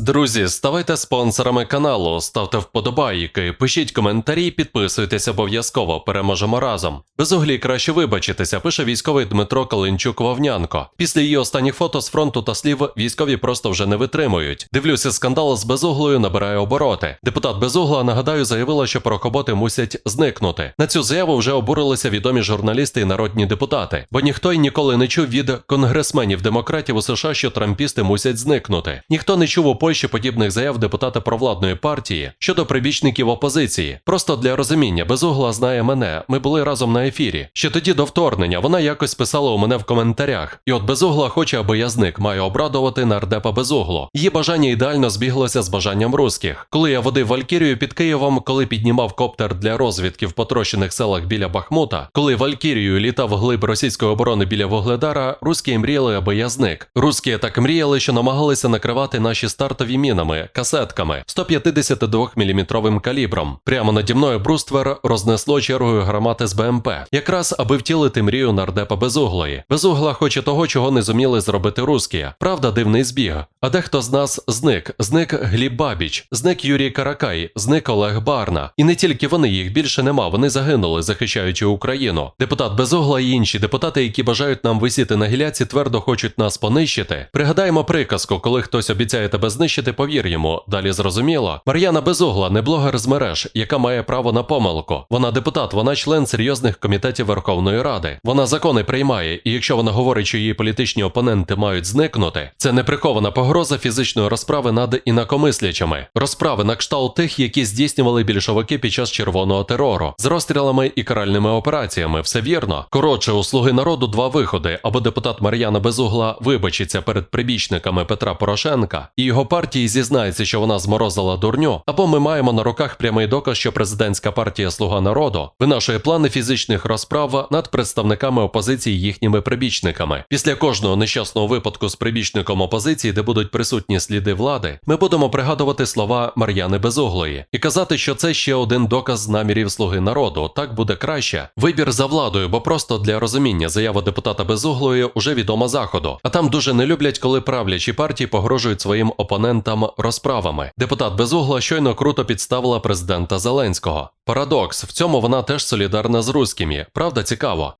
Друзі, ставайте спонсорами каналу, ставте вподобайки, пишіть коментарі, підписуйтесь обов'язково. Переможемо разом. Безуглій краще вибачитися, пише військовий Дмитро Калинчук Вовнянко. Після її останніх фото з фронту та слів військові просто вже не витримують. Дивлюся, скандал з безуглою набирає обороти. Депутат Безугла, нагадаю, заявила, що порохоботи мусять зникнути. На цю заяву вже обурилися відомі журналісти і народні депутати, бо ніхто й ніколи не чув від конгресменів демократів у США, що трампісти мусять зникнути. Ніхто не чув у Польщі подібних заяв депутата провладної партії щодо прибічників опозиції. Просто для розуміння, безугла знає мене. Ми були разом на ефірі. Ще тоді до вторгнення вона якось писала у мене в коментарях. І от безугла хоче, аби я зник, маю обрадувати нардепа безугло. Її бажання ідеально збіглося з бажанням русських. Коли я водив Валькірію під Києвом, коли піднімав коптер для розвідки в потрощених селах біля Бахмута, коли Валькірію літав глиб російської оборони біля Вугледара, русські мріяли, аби я зник. Русські так мріяли, що намагалися накривати наші стартові мінами, касетками 152-мм калібром. Прямо наді мною бруствер рознесло чергою гармати з БМП, якраз аби втілити мрію нардепа безуглої. Безугла хоче того, чого не зуміли зробити русські. Правда, дивний збіг. А дехто з нас зник. Зник Гліб Бабіч, зник Юрій Каракай, зник Олег Барна. І не тільки вони, їх більше нема. Вони загинули, захищаючи Україну. Депутат Безугла і інші депутати, які бажають нам висіти на гіляці, твердо хочуть нас понищити. Пригадаємо приказку, коли хтось обіцяє тебе знищити, повір йому. Далі зрозуміло. Мар'яна Безугла не блогер з мереж, яка має право на помилку. Вона депутат, вона член серйозних комітетів Верховної Ради. Вона закони приймає, і якщо вона говорить, що її політичні опоненти мають зникнути, це не прихована погроза фізичної розправи над інакомислячами, розправи на кшталт тих, які здійснювали більшовики під час червоного терору, з розстрілами і каральними операціями. Все вірно. Коротше, у слуги народу два виходи: або депутат Мар'яна Безугла вибачиться перед прибічниками Петра Порошенка і його партії зізнається, що вона зморозила дурню, або ми маємо на руках прямий доказ, що президентська партія Слуга народу винашує плани фізичних розправ над представниками опозиції їхніми прибічниками. Після кожного нещасного випадку з прибічником опозиції, де будуть присутні сліди влади, ми будемо пригадувати слова Мар'яни Безуглої і казати, що це ще один доказ намірів слуги народу. Так буде краще. Вибір за владою, бо просто для розуміння заява депутата Безуглої уже відома заходу. А там дуже не люблять, коли правлячі партії погрожують своїм опонентам розправами. Депутат Безугла щойно круто підставила президента Зеленського. Парадокс в цьому вона теж солідарна з руськими. Правда, цікаво.